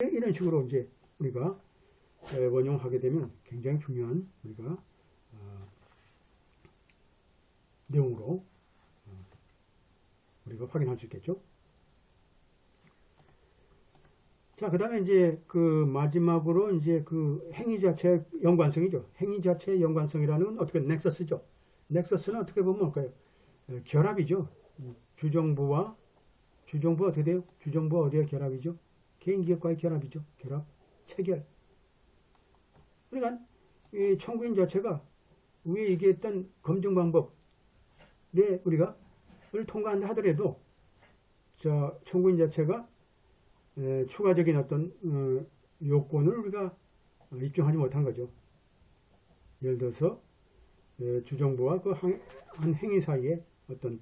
이런 식으로 이제 우리가 에, 원용하게 되면 굉장히 중요한 우리가 어, 내용으로 어, 우리가 확인할 수 있겠죠. 자, 그 다음에 이제 그 마지막으로 이제 그 행위 자체 연관성이죠. 행위 자체 연관성이라는 건 어떻게 넥서스죠. 넥서스는 어떻게 보면 뭘까요? 에, 결합이죠. 주정부와 주정부 어떻게 돼요? 주정부 어디에 결합이죠? 개인 기업과의 결합이죠. 결합, 체결. 그러니까 이 청구인 자체가 위에 얘기했던 검증 방법에 우리가 를 통과한다 하더라도 저 청구인 자체가 에, 추가적인 어떤 어, 요건을 우리가 어, 입증하지 못한 거죠. 예를 들어서 에, 주정부와 그 한 행위 사이에 어떤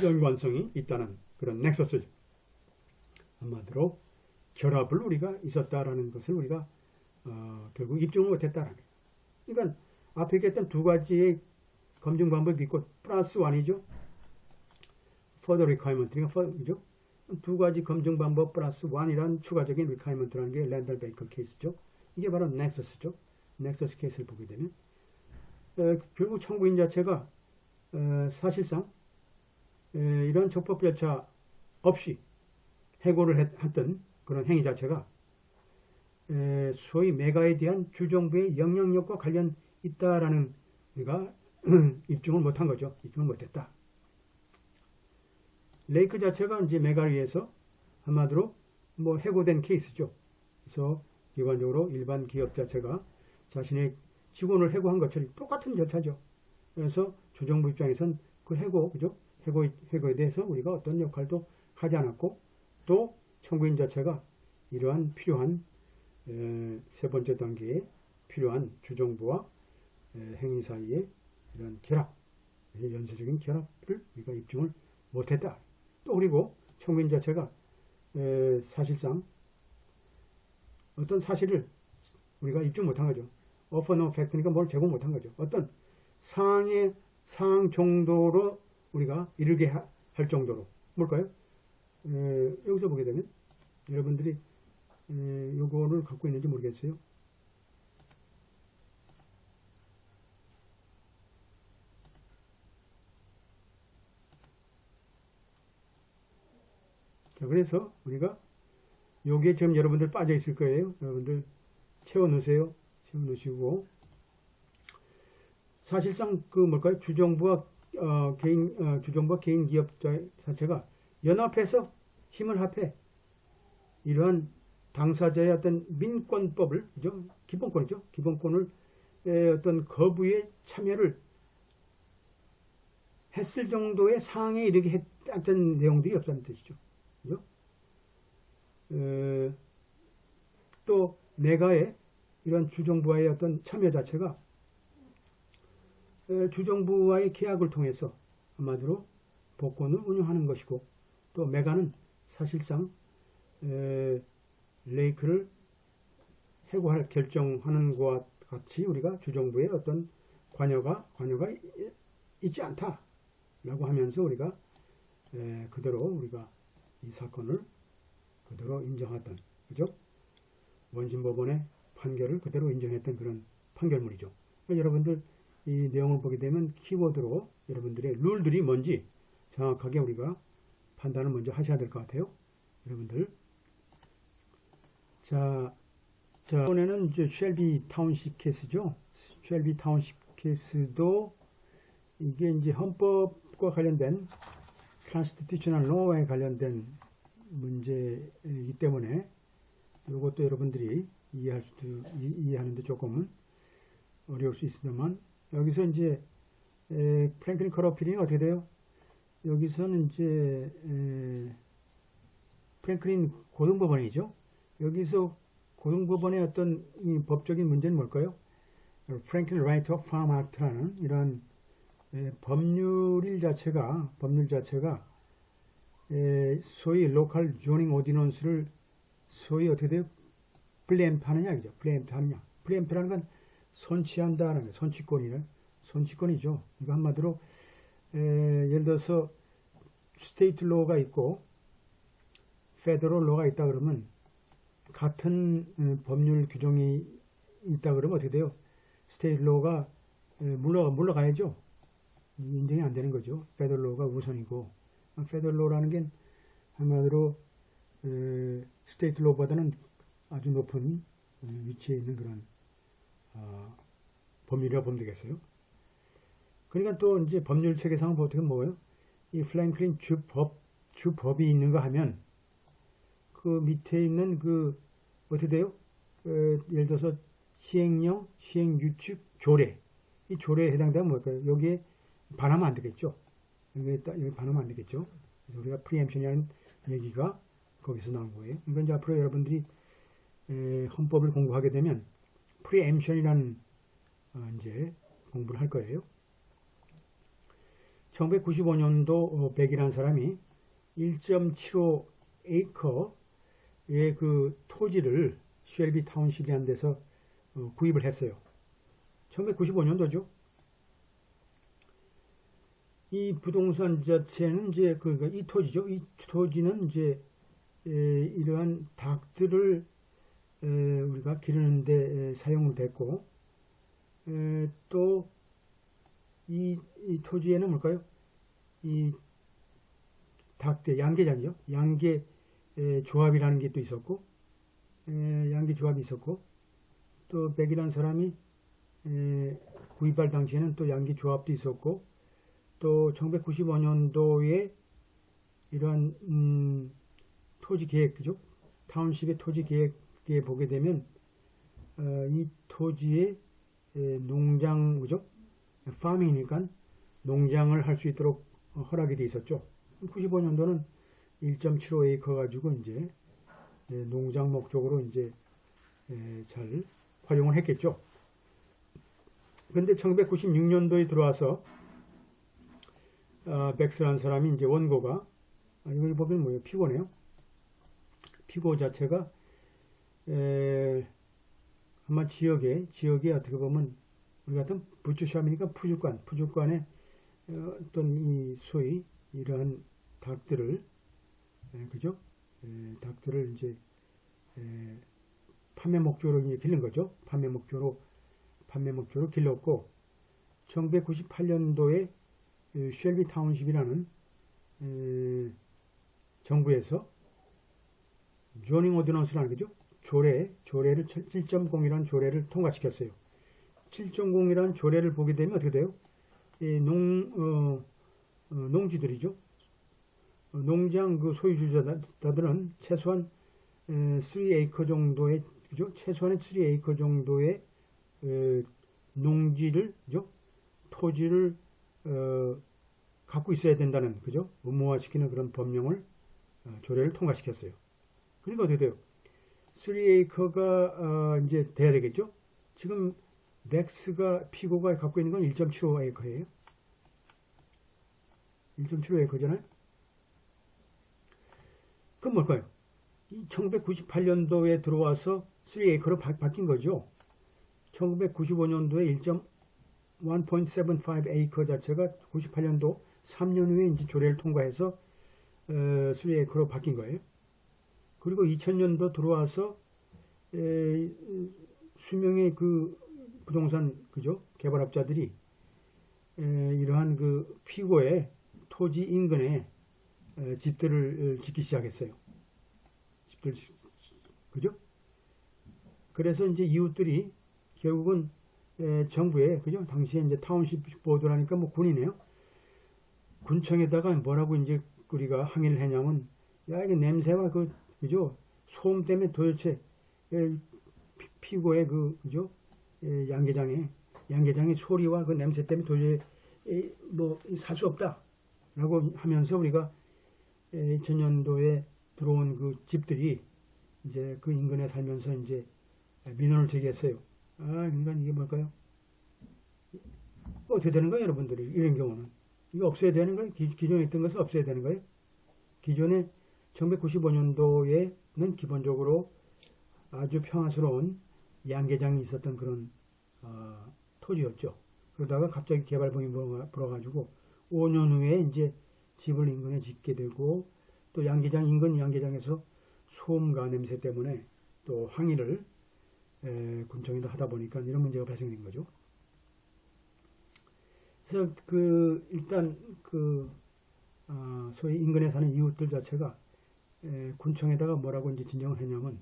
연관성이 있다는 그런 넥서스죠. 한마디로 결합을 우리가 있었다라는 것을 우리가 어, 결국 입증을 못했다라는. 그러니까 앞에 얘기했던 두 가지의 검증 방법이 있고 플러스 원이죠. further requirement가 further죠. 두 가지 검증 방법 플러스 원이란 추가적인 requirement라는 게 랜덜 베이커 케이스죠. 이게 바로 넥서스죠. 넥서스 케이스를 보게 되면 어, 결국 청구인 자체가 어, 사실상 에, 이런 적법 절차 없이 해고를 했, 했던 그런 행위 자체가 에, 소위 메가에 대한 주정부의 영향력과 관련 있다라는 우리가 입증을 못한 거죠. 입증을 못했다. 레이크 자체가 이제 메가를 위해서 한마디로 뭐 해고된 케이스죠. 그래서 일반적으로 일반 기업 자체가 자신의 직원을 해고한 것처럼 똑같은 절차죠. 그래서 주정부 입장에선 그 해고, 그죠? 해고, 해고에 대해서 우리가 어떤 역할도 하지 않았고 또 청구인 자체가 이러한 필요한 에, 세 번째 단계에 필요한 주정부와 에, 행위 사이에 이런 결합, 연쇄적인 결합을 우리가 입증을 못했다. 또 그리고 청구인 자체가 에, 사실상 어떤 사실을 우리가 입증 못한 거죠. no fact니까 뭘 제공 못한 거죠. 어떤 상의 상 정도로 우리가 이르게 하- 할 정도로 뭘까요? 에, 여기서 보게 되면 여러분들이 에, 요거를 갖고 있는지 모르겠어요. 자, 그래서 우리가 요게 지금 여러분들 빠져 있을 거예요. 여러분들 채워 넣으세요. 채워 넣으시고 사실상 그 뭘까요? 주정부와 어, 개인 어, 주정부와 개인 기업자 자체가 연합해서 힘을 합해 이러한 당사자의 어떤 민권법을 그죠? 기본권이죠. 기본권을 에, 어떤 거부에 참여를 했을 정도의 상황에 이르게 했던 내용들이 없다는 뜻이죠. 그죠? 에, 또 내가의 이런 주정부와의 어떤 참여 자체가 에, 주정부와의 계약을 통해서 한마디로 복권을 운영하는 것이고 또 메가는 사실상 에, 레이크를 해고할 결정하는 것과 같이 우리가 주정부의 어떤 관여가 관여가 이- 있지 않다라고 하면서 우리가 에, 그대로 우리가 이 사건을 그대로 인정했던 그죠? 원심법원의 판결을 그대로 인정했던 그런 판결문이죠. 그러니까 여러분들 이 내용을 보게 되면 키워드로 여러분들의 룰들이 뭔지 정확하게 우리가 판단을 먼저 하셔야 될 것 같아요. 여러분들. 자, 자, 이번에는 이제 쉘비 타운십 케이스죠. 쉘비 타운십 케이스도 이게 이제 헌법과 관련된 constitutional law에 관련된 문제이기 때문에 이것도 여러분들이 이해할 수도 이- 이해하는데 조금 어려울 수 있습니다만 여기서 이제 에, 프랭클린 커러필이 어떻게 돼요? 여기서는 이제 에, 프랭클린 고등법원이죠. 여기서 고등법원의 어떤 이 법적인 문제는 뭘까요? 프랭클린 라이트 오브 팜 액트라는 이런 에, 법률 자체가 법률 자체가 에, 소위 로컬 조닝 오디넌스를 소위 어떻게 돼요? 플레임하느냐 그죠? 플레임하느냐. 플레임라는 건 선취한다는 거, 선취권이네. 선취권이죠. 이거 한마디로 에, 예를 들어서 스테이트 로가 있고 페더럴 로가 있다 그러면 같은 어, 법률 규정이 있다 그러면 어떻게 돼요? 스테이트 로가 물러 물러가야죠. 인정이 안 되는 거죠. 페더로가 우선이고 페더로라는 게 한마디로 스테이트 로보다는 아주 높은 어, 위치에 있는 그런 어, 법률이라고 보면 되겠어요. 그러니까 또 이제 법률 체계상은 보통 뭐예요? 이 플랭클린 주법 주법이 있는가 하면 그 밑에 있는 그 어떻게 돼요? 어, 예를 들어서 시행령, 시행규칙, 조례 이 조례에 해당되면 뭘까요? 여기에 반하면 안 되겠죠. 여기 딱 여기 반하면 안 되겠죠. 우리가 프리엠션이라는 얘기가 거기서 나온 거예요. 그러니까 이제 앞으로 여러분들이 에, 헌법을 공부하게 되면 프리엠션이라는 어, 이제 공부를 할 거예요. 1995년도 어, 백이라는 사람이 1.75 에이커의 그 토지를 쉘비 타운십이라는 데서 어, 구입을 했어요. 1995년도죠. 이 부동산 자체는 이제 그러니까 이 토지죠. 이 토지는 이제 에, 이러한 닭들을 에, 우리가 기르는데 에, 사용을 됐고 또 이 이 토지에는 뭘까요? 이 닭들 양계장이죠. 양계 에, 조합이라는 게 또 있었고 에, 양계 조합이 있었고 또 백이라는 사람이 에, 구입할 당시에는 또 양계 조합도 있었고 또 1995년도에 이러한 음, 토지 계획 그죠? 타운십의 토지 계획에 보게 되면 어, 이 토지에 에, 농장 그죠? 파밍이니까 농장을 할 수 있도록 허락이 돼 있었죠. 95년도는 1.75 에이커 가지고 이제 에, 농장 목적으로 이제 에, 잘 활용을 했겠죠. 그런데 1996년도에 들어와서 아, 백스라는 사람이 이제 원고가 아, 여기 보면 뭐예요? 피고네요. 피고 자체가 에, 아마 지역에 지역에 어떻게 보면 우리 같은 부추샵이니까 푸주관 푸주관에 어, 어떤 이 소위 이러한 닭들을 에, 그죠? 에, 닭들을 이제 에, 판매 목적으로 이제 길른 거죠. 판매 목적으로 판매 목적으로 길렀고 1998년도에 쉘비 타운십이라는 에, 정부에서 조닝 오디넌스라는 거죠. 조례, 조례를 7.0이라는 조례를 통과시켰어요. 7.0이라는 조례를 보게 되면 어떻게 돼요? 이 농, 어, 어, 농지들이죠. 어, 농장 그 소유주자들은 최소한 에, 3에이커 정도의 그죠? 최소한의 3에이커 정도의 에, 농지를 그죠? 토지를 어, 갖고 있어야 된다는 그죠? 의무화시키는 그런 법령을 어, 조례를 통과시켰어요. 그러니까 어떻게 돼요? 3에이커가 어, 이제 돼야 되겠죠? 지금 맥스가 피고가 갖고 있는 건 1.75 에이커예요. 1.75 에이커잖아요. 그럼 뭘까요? 1998년도에 들어와서 3에이커로 바 뀐 거죠. 1995년도에 1.1.75 에이커 자체가 98년도 3년 후에 이제 조례를 통과해서 어, 3에이커로 바뀐 거예요. 그리고 2000년도 들어와서 에, 수명의 그 부동산 그죠 개발업자들이 에, 이러한 그 피고의 토지 인근에 에, 집들을 짓기 시작했어요. 집들 그죠? 그래서 이제 이웃들이 결국은 에, 정부에 그죠? 당시에 이제 타운십 보도라니까 뭐 군이네요. 군청에다가 뭐라고 이제 우리가 항의를 했냐면 야 이게 냄새와 그 그죠? 소음 때문에 도대체 에, 피- 피고의 그 그죠? 에, 양계장의 소리와 그 냄새 때문에 도저히 뭐 살 수 없다라고 하면서 우리가 2000년도에 들어온 그 집들이 이제 그 인근에 살면서 이제 민원을 제기했어요. 아, 그러니까 이게 뭘까요? 어떻게 되는 거예요, 여러분들이? 이런 경우는. 이거 없어야 되는 거예요? 기, 기존에 있던 것을 없어야 되는 거예요? 기존에 1995년도에는 기본적으로 아주 평화스러운 양계장이 있었던 그런 어, 토지였죠. 그러다가 갑자기 개발봉이 불어가- 불어가지고 5년 후에 이제 집을 인근에 짓게 되고 또 양계장 인근 양계장에서 소음과 냄새 때문에 또 항의를 에, 군청에다 하다 보니까 이런 문제가 발생된 거죠. 그래서 그 일단 그 아, 소위 인근에 사는 이웃들 자체가 에, 군청에다가 뭐라고 이제 진정을 했냐면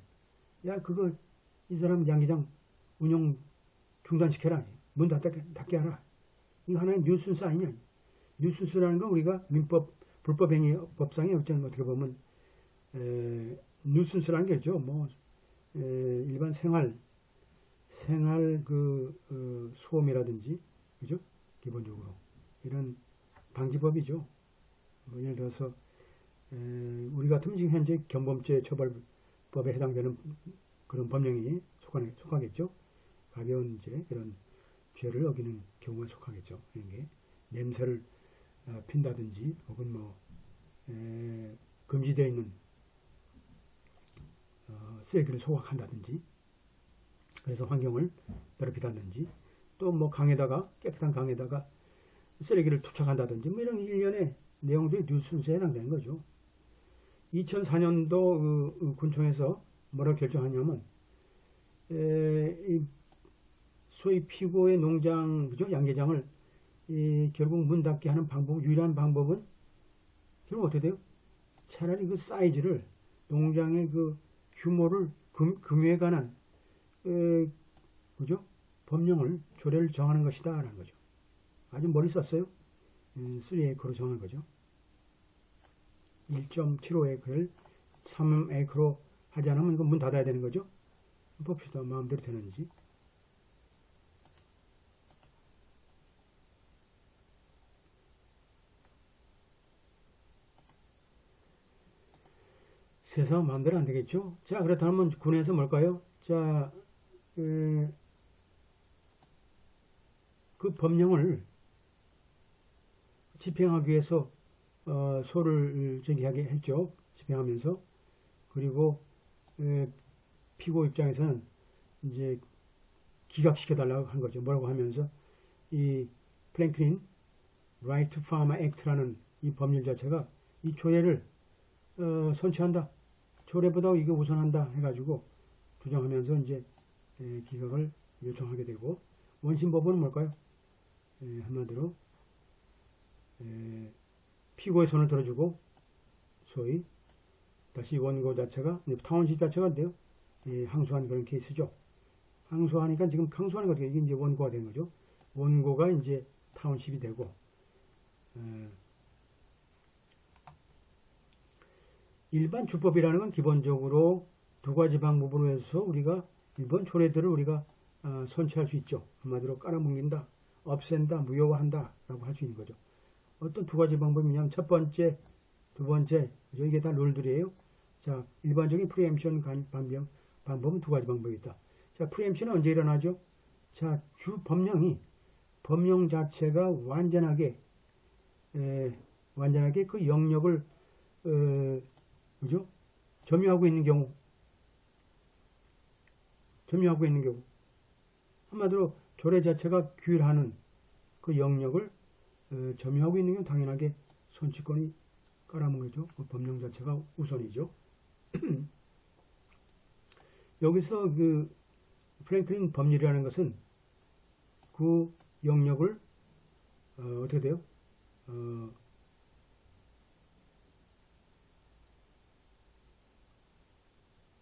야 그거 이 사람 양기장 운영 중단시켜라. 문 닫게, 닫게 하라. 이거 하나의 뉴스스 아니냐? 뉴스스라는 건 우리가 민법 불법행위 법상에 어쩌면 어떻게 보면 에, 뉴스스라는 게죠. 뭐 에, 일반 생활 생활 그 어, 소음이라든지 그죠? 기본적으로. 이런 방지법이죠. 뭐 예를 들어서 에, 우리 같으면 지금 현재 견범죄 처벌법에 해당되는 그런 법령이 속하네, 속하겠죠. 가벼운 이제 이런 죄를 어기는 경우에 속하겠죠. 이런 게 냄새를 어, 핀다든지 혹은 뭐 에, 금지되어 있는 어, 쓰레기를 소각한다든지 그래서 환경을 더럽히다든지 또 뭐 강에다가 깨끗한 강에다가 쓰레기를 투척한다든지 뭐 이런 일련의 내용들이 뉴스에 해당되는 거죠. 2004년도 그, 그 군청에서 뭐라 결정하냐면 에, 이 소위 피고의 농장 그죠 양계장을 이, 결국 문 닫게 하는 방법 유일한 방법은 결국 어떻게 돼요? 차라리 그 사이즈를 농장의 그 규모를 금, 금유에 관한 에, 그죠 법령을 조례를 정하는 것이다라는 거죠. 아주 머리 썼어요. 음, 3에이커로 정한 거죠. 1.75에이크를 3에이크로 하지 않으면 이거 문 닫아야 되는 거죠. 봅시다. 마음대로 되는지. 세상 마음대로 안 되겠죠. 자, 그렇다면 군에서 뭘까요? 자, 에, 그 법령을 집행하기 위해서 어, 소를 제기하게 했죠. 집행하면서 그리고 에, 피고 입장에서는 이제 기각시켜 달라고 한 거죠. 뭐라고 하면서 이 플랭클린 Right to Farm Act라는 이 법률 자체가 이 조례를 어, 선취한다. 조례보다 이게 우선한다 해가지고 주장하면서 이제 에, 기각을 요청하게 되고 원심 법원은 뭘까요? 에, 한마디로 에, 피고의 손을 들어주고 소위 다시 원고 자체가 타운십 자체가 돼요. 예, 항소한 그런 케이스죠. 항소하니까 지금 항소하는 거죠. 이게 이제 원고가 된 거죠. 원고가 이제 타운십이 되고 에, 일반 주법이라는 건 기본적으로 두 가지 방법으로 해서 우리가 일본 조례들을 우리가 어, 선취할 수 있죠. 한마디로 깔아뭉긴다, 없앤다, 무효화한다 라고 할 수 있는 거죠. 어떤 두 가지 방법이냐면 첫 번째, 두 번째? 이게 다 룰들이에요. 자, 일반적인 프리엠션 방법, 방법은 두 가지 방법이 있다. 자, 프리엠션은 언제 일어나죠? 자, 주 법령이 법령 자체가 완전하게 에, 완전하게 그 영역을 어, 그죠? 점유하고 있는 경우 점유하고 있는 경우 한마디로 조례 자체가 규율하는 그 영역을 어, 점유하고 있는 경우 당연하게 손치권이 깔아먹죠. 그 법령 자체가 우선이죠. 여기서 그 프랭클린 법률이라는 것은 그 영역을 어, 어떻게 돼요? 어,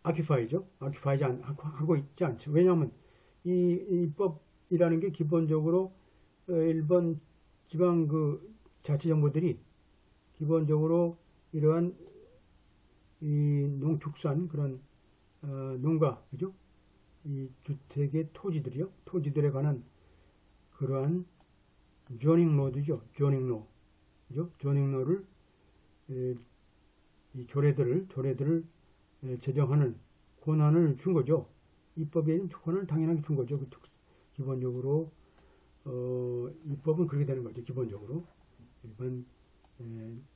아큐파이죠. 아큐파이지 않, 하고 있지 않죠. 왜냐하면 이, 이 법이라는 게 기본적으로 어, 일본 지방 그 자치정부들이 기본적으로 이러한 이 농축산 그런 어, 농가 그죠? 이 주택의 토지들이요. 토지들에 관한 그러한 조닝 로드죠. 조닝 로. 그죠? 조닝 로를 에, 이 조례들을 조례들을 에, 제정하는 권한을 준 거죠. 입법에 권한을 당연하게 준 거죠. 그 특, 기본적으로 어, 입법은 그렇게 되는 거죠. 기본적으로 일반 에,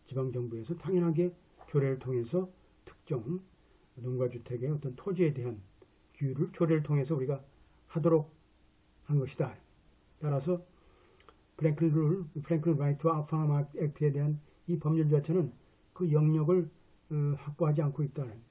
지방 정부에서 당연하게 조례를 통해서 특정 농가주택의 어떤 토지에 대한 규율을 조례를 통해서 우리가 하도록 한 것이다. 따라서 프랭클 룰, 프랭클 라이트 파마 액트에 대한 이 법률 자체는 그 영역을 어, 확보하지 않고 있다는